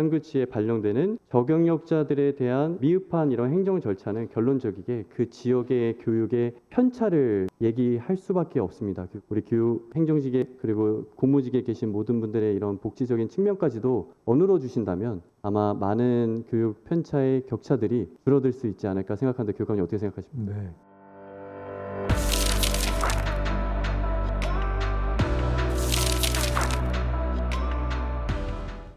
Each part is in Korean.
3급지에 발령되는 저경력자들에 대한 미흡한 이런 행정 절차는 결론적이게 그 지역의 교육의 편차를 얘기할 수밖에 없습니다. 그 우리 교육 행정직에 그리고 공무직에 계신 모든 분들의 이런 복지적인 측면까지도 어느러 주신다면 아마 많은 교육 편차의 격차들이 줄어들 수 있지 않을까 생각하는데 교육감님 어떻게 생각하십니까? 네.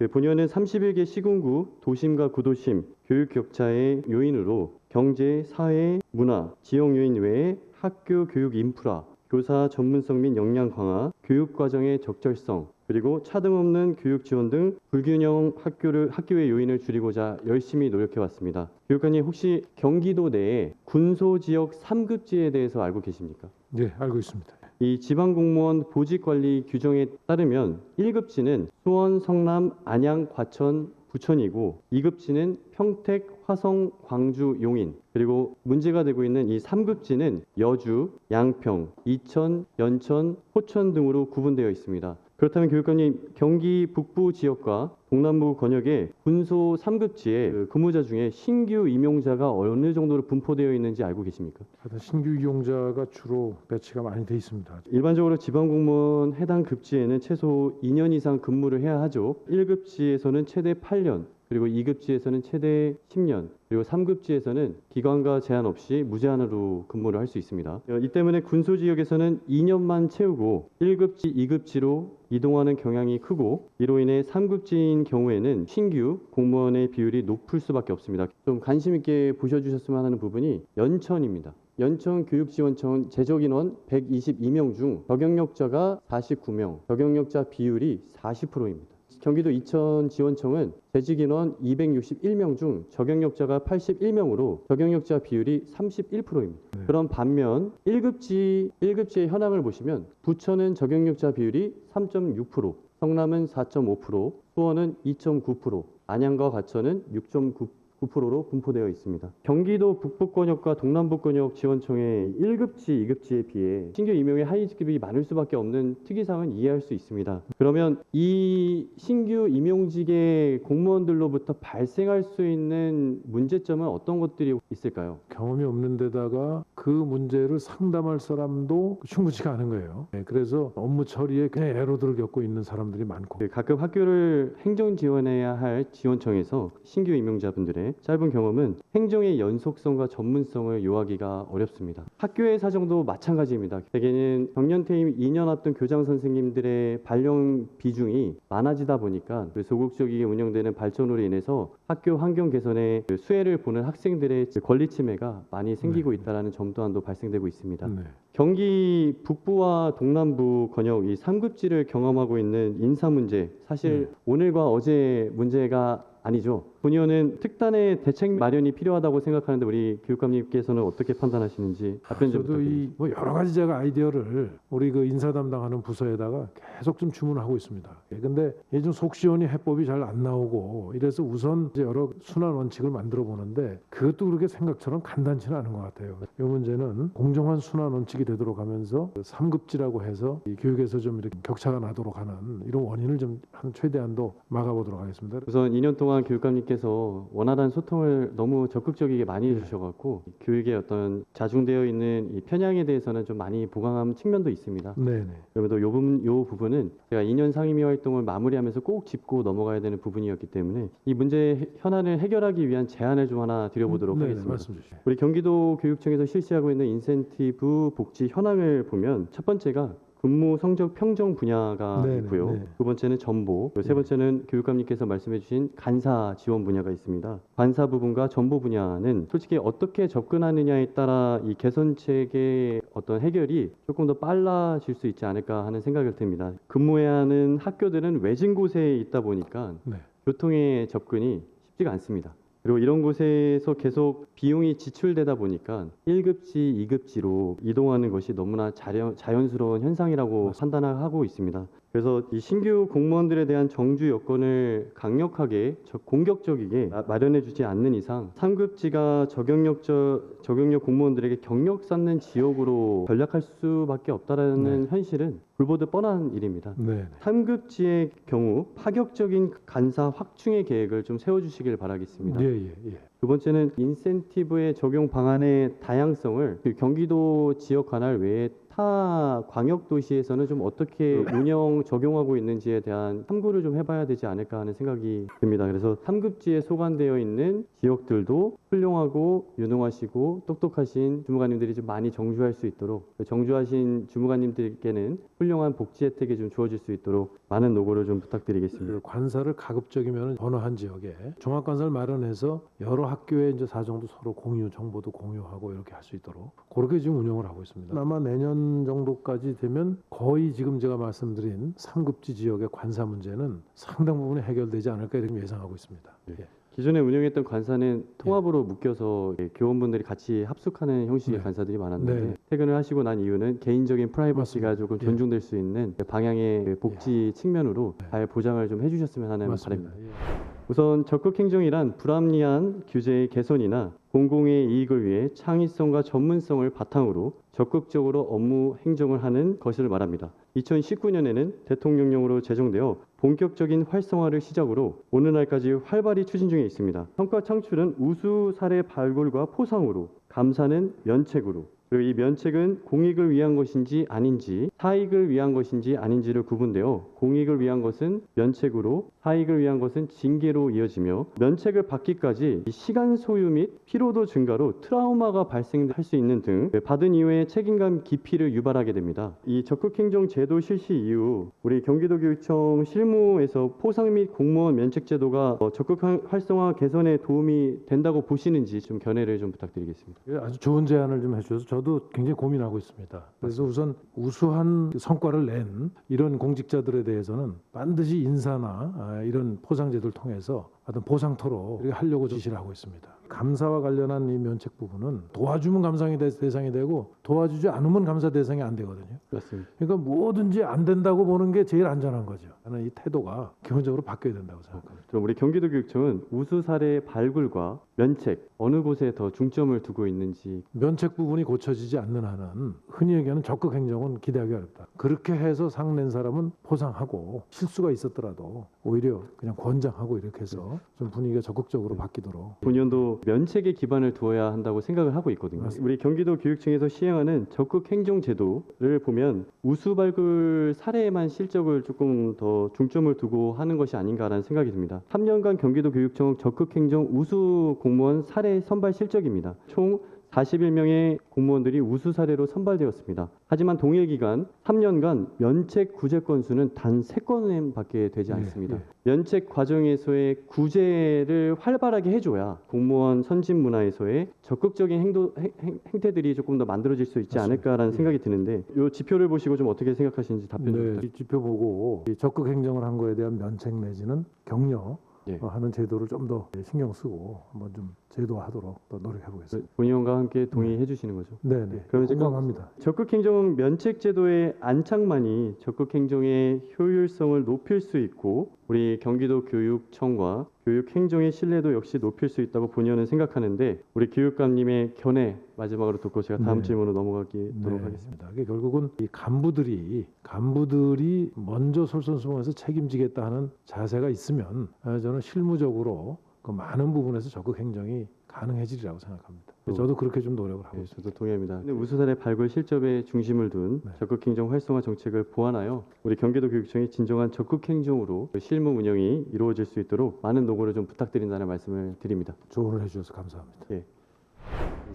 그 본연은 31개 시군구 도심과 구도심 교육 격차의 요인으로 경제, 사회, 문화, 지역 요인 외에 학교 교육 인프라, 교사 전문성 및 역량 강화, 교육 과정의 적절성, 그리고 차등 없는 교육 지원 등 불균형 학교를 학교의 요인을 줄이고자 열심히 노력해 왔습니다. 교육관님 혹시 경기도 내에 군소 지역 3급지에 대해서 알고 계십니까? 네, 알고 있습니다. 이 지방공무원 보직관리 규정에 따르면 1급지는 수원, 성남, 안양, 과천, 부천이고 2급지는 평택, 화성, 광주, 용인 그리고 문제가 되고 있는 이 3급지는 여주, 양평, 이천, 연천, 포천 등으로 구분되어 있습니다. 그렇다면 교육관님 경기 북부 지역과 동남부 권역의 군소 3급지에 그 근무자 중에 신규 임용자가 어느 정도로 분포되어 있는지 알고 계십니까? 신규 이용자가 주로 배치가 많이 돼 있습니다. 일반적으로 지방공무원 해당 급지에는 최소 2년 이상 근무를 해야 하죠. 1급지에서는 최대 8년, 그리고 2급지에서는 최대 10년, 그리고 3급지에서는 기관과 제한 없이 무제한으로 근무를 할 수 있습니다. 어, 이 때문에 군소 지역에서는 2년만 채우고 1급지, 2급지로 이동하는 경향이 크고 이로 인해 3급지인 경우에는 신규 공무원의 비율이 높을 수밖에 없습니다. 좀 관심 있게 보셔주셨으면 하는 부분이 연천입니다. 연천 교육지원청 재적인원 122명 중 저경력자가 49명, 저경력자 비율이 40%입니다. 경기도 이천 지원청은 재직 인원 261명 중 저경력자가 81명으로 저경력자 비율이 31%입니다. 네. 그런 반면 1급지 1급지의 현황을 보시면 부천은 저경력자 비율이 3.6%, 성남은 4.5%, 수원은 2.9%, 안양과 과천은 6.9% 9%로 분포되어 있습니다. 경기도 북부권역과 동남부권역 지원청의 1급지, 2급지에 비해 신규 임용의 하위 직급이 많을 수밖에 없는 특이사항은 이해할 수 있습니다. 그러면 이 신규 임용직의 공무원들로부터 발생할 수 있는 문제점은 어떤 것들이 있을까요? 경험이 없는 데다가 그 문제를 상담할 사람도 충분치가 않은 거예요. 네, 그래서 업무 처리에 굉장히 애로들을 겪고 있는 사람들이 많고 그 가끔 학교를 행정 지원해야 할 지원청에서 신규 임용자분들의 짧은 경험은 행정의 연속성과 전문성을 요하기가 어렵습니다. 학교의 사정도 마찬가지입니다. 대개는 정년 퇴임 2년 앞둔 교장 선생님들의 발령 비중이 많아지다 보니까 그 소극적이게 운영되는 발전으로 인해서 학교 환경 개선에 그 수혜를 보는 학생들의 그 권리 침해가 많이 생기고 네. 있다라는 점 또한도 발생되고 있습니다. 네. 경기 북부와 동남부 권역 이 3급지를 경험하고 있는 인사 문제 사실 네. 오늘과 어제 문제가 아니죠. 본의원은 특단의 대책 마련이 필요하다고 생각하는데 우리 교육감님께서는 어떻게 판단하시는지 답변 좀 저도. 이 뭐 여러 가지 제가 아이디어를 우리 그 인사 담당하는 부서에다가 계속 좀 주문하고 있습니다. 예, 근데 요즘 속시원히 해법이 잘 안 나오고 이래서 우선 이제 여러 순환 원칙을 만들어 보는데 그것도 그렇게 생각처럼 간단치는 않은 것 같아요. 이 문제는 공정한 순환 원칙이 되도록 하면서 그 3급지라고 해서 이 교육에서 좀 이렇게 격차가 나도록 하는 이런 원인을 좀한 최대한도 막아보도록 하겠습니다. 우선 2년 동안 교육감님께 서 원활한 소통을 너무 적극적이게 많이 네. 해주셔갖고 교육의 어떤 자중되어 있는 이 편향에 대해서는 좀 많이 보강한 측면도 있습니다. 네네. 그럼에도 요 부분 요 부분은 제가 2년 상임위 활동을 마무리하면서 꼭 짚고 넘어가야 되는 부분이었기 때문에 이 문제 해- 현안을 해결하기 위한 제안을 좀 하나 드려보도록 네네, 하겠습니다. 말씀 주시죠. 우리 경기도 교육청에서 실시하고 있는 인센티브 복지 현황을 보면 첫 번째가 근무 성적 평정 분야가 네네, 있고요. 네. 두 번째는 전보, 세 네. 번째는 교육감님께서 말씀해주신 간사 지원 분야가 있습니다. 간사 부분과 전보 분야는 솔직히 어떻게 접근하느냐에 따라 이 개선책의 어떤 해결이 조금 더 빨라질 수 있지 않을까 하는 생각을 듭니다. 근무해야 하는 학교들은 외진 곳에 있다 보니까 네. 교통의 접근이 쉽지가 않습니다. 그리고 이런 곳에서 계속 비용이 지출되다 보니까 1급지, 2급지로 이동하는 것이 너무나 자연, 자연스러운 현상이라고 판단하고 있습니다. 그래서 이 신규 공무원들에 대한 정주 여건을 강력하게 저- 공격적이게 마- 마련해 주지 않는 이상 3급지가 적용력저 적용력 공무원들에게 경력 쌓는 지역으로 전락할 수밖에 없다라는 현실은 불보듯 뻔한 일입니다. 네. 3급지의 경우 파격적인 간사 확충의 계획을 좀 세워주시길 바라겠습니다. 예, 예, 예. 두 번째는 인센티브의 적용 방안의 다양성을 그 경기도 지역 관할 외에 타 광역 도시에서는 좀 어떻게 운영 적용하고 있는지에 대한 참고를 좀 해봐야 되지 않을까 하는 생각이 듭니다. 그래서 3급지에 소관되어 있는 지역들도 훌륭하고 유능하시고 똑똑하신 주무관님들이 좀 많이 정주할 수 있도록 정주하신 주무관님들께는 훌륭한 복지 혜택이 좀 주어질 수 있도록 많은 노고를 좀 부탁드리겠습니다. 그 관사를 가급적이면 번화한 지역에 종합 관사를 마련해서 여러 학교의 이제 사정도 서로 공유 정보도 공유하고 이렇게 할 수 있도록 그렇게 지금 운영을 하고 있습니다. 아마 내년 정도까지 되면 거의 지금 제가 말씀드린 3급지 지역의 관사 문제는 상당 부분이 해결되지 않을까 이렇게 예상하고 있습니다. 예. 기존에 운영했던 관사는 통합으로 묶여서 예, 교원분들이 같이 합숙하는 형식의 네. 관사들이 많았는데 네. 퇴근을 하시고 난 이유는 개인적인 프라이버시가 맞습니다. 조금 예. 존중될 수 있는 방향의 복지 측면으로 네. 잘 보장을 좀 해주셨으면 하는 맞습니다. 바람입니다. 예. 우선 적극 행정이란 불합리한 규제의 개선이나 공공의 이익을 위해 창의성과 전문성을 바탕으로 적극적으로 업무 행정을 하는 것을 말합니다. 2019년에는 대통령령으로 제정되어 본격적인 활성화를 시작으로 오늘날까지 활발히 추진 중에 있습니다. 성과 창출은 우수 사례 발굴과 포상으로, 감사는 면책으로, 그리고 이 면책은 공익을 위한 것인지 아닌지 사익을 위한 것인지 아닌지를 구분되어 공익을 위한 것은 면책으로 사익을 위한 것은 징계로 이어지며 면책을 받기까지 이 시간 소요 및 피로도 증가로 트라우마가 발생할 수 있는 등 받은 이후에 책임감 기피를 유발하게 됩니다. 이 적극행정 제도 실시 이후 우리 경기도교육청 실무에서 포상 및 공무원 면책 제도가 어, 적극 활성화 개선에 도움이 된다고 보시는지 좀 견해를 좀 부탁드리겠습니다. 예, 아주 좋은 제안을 좀 해주셔서 저도 굉장히 고민하고 있습니다. 그래서 우선 우수한 성과를 낸 이런 공직자들에 대해서는 반드시 인사나 아, 이런 포상제도를 통해서 어떤 보상토로 하려고 지시를 하고 있습니다. 감사와 관련한 이 면책 부분은 도와주면 감상이 대- 대상이 되고 도와주지 않으면 감사 대상이 안 되거든요. 그렇습니다. 그러니까 뭐든지 안 된다고 보는 게 제일 안전한 거죠. 저는 이 태도가 기본적으로 바뀌어야 된다고 생각합니다. 그럼 우리 경기도교육청은 우수 사례 발굴과 면책 어느 곳에 더 중점을 두고 있는지 면책 부분이 고쳐지지 않는 한은 흔히 얘기하는 적극 행정은 기대하기 어렵다. 그렇게 해서 상 낸 사람은 포상하고 실수가 있었더라도 오히려 그냥 권장하고 이렇게 해서 좀 분위기가 적극적으로 바뀌도록 본연도 면책에 기반을 두어야 한다고 생각을 하고 있거든요. 맞습니다. 우리 경기도 교육청에서 시행하는 적극 행정 제도를 보면 우수 발굴 사례에만 실적을 조금 더 중점을 두고 하는 것이 아닌가라는 생각이 듭니다. 3년간 경기도 교육청 적극 행정 우수 공무원 사례 선발 실적입니다. 총 41명의 공무원들이 우수 사례로 선발되었습니다. 하지만 동일 기간 3년간 면책 구제 건수는 단 3건밖에 되지 네, 않습니다. 네. 면책 과정에서의 구제를 활발하게 해줘야 공무원 선진 문화에서의 적극적인 행도, 행, 행- 행태들이 조금 더 만들어질 수 있지 맞습니다. 않을까라는 예. 생각이 드는데 이 지표를 보시고 좀 어떻게 생각하시는지 답변 좀 네, 부탁드립니다. 이 지표 보고 이 적극 행정을 한 거에 대한 면책 내지는 격려 예. 어, 하는 제도를 좀 더 신경 쓰고 한번 좀 제도화하도록 또 노력해 보겠습니다. 본 의원과 함께 동의해 주시는 거죠. 네, 네. 예, 그럼 이제 공감합니다. 적극 행정 면책 제도의 안착만이 적극 행정의 효율성을 높일 수 있고 우리 경기도 교육청과 교육 행정의 신뢰도 역시 높일 수 있다고 본의원은 생각하는데 우리 교육감님의 견해 마지막으로 듣고 제가 다음 네. 질문으로 넘어가도록 네, 하겠습니다. 이게 결국은 이 간부들이 간부들이 먼저 솔선수범해서 책임지겠다 하는 자세가 있으면 아, 저는 실무적으로 그 많은 부분에서 적극 행정이 가능해지리라고 생각합니다. 또- 저도 그렇게 좀 노력을 하고 네, 있습니다. 저도 동의합니다. 근데 우수사례 발굴 실적에 중심을 둔 네. 적극 행정 활성화 정책을 보완하여 우리 경기도 교육청이 진정한 적극 행정으로 실무 운영이 이루어질 수 있도록 많은 노고를 좀 부탁드린다는 말씀을 드립니다. 조언을 해주셔서 감사합니다.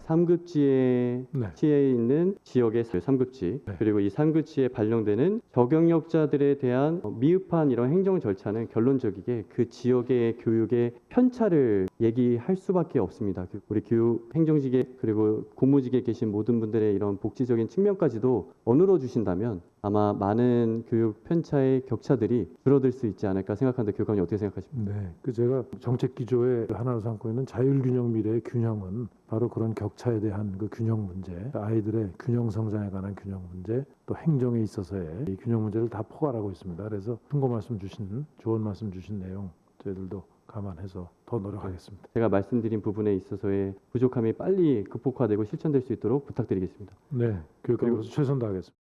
3급지에 네. 있는 지역의 3급지 네. 그리고 이 3급지에 발령되는 적용력자들에 대한 어, 미흡한 이런 행정 절차는 결론적이게 그 지역의 교육의 편차를 얘기할 수밖에 없습니다. 그 우리 교육 행정직에 그리고 공무직에 계신 모든 분들의 이런 복지적인 측면까지도 어느러 주신다면 아마 많은 교육 편차의 격차들이 줄어들 수 있지 않을까 생각하는데 교육감님 어떻게 생각하십니까? 네, 그 제가 정책 기조에 하나로 삼고 있는 자율균형 미래의 균형은 바로 그런 격 격차에 대한 그 균형 문제, 아이들의 균형 성장에 관한 균형 문제, 또 행정에 있어서의 이 균형 문제를 다 포괄하고 있습니다. 그래서 충고 말씀 주신 좋은 말씀 주신 내용 저희들도 감안해서 더 노력하겠습니다. 제가 말씀드린 부분에 있어서의 부족함이 빨리 극복화되고 실천될 수 있도록 부탁드리겠습니다. 네, 교육감으로서 최선 다하겠습니다.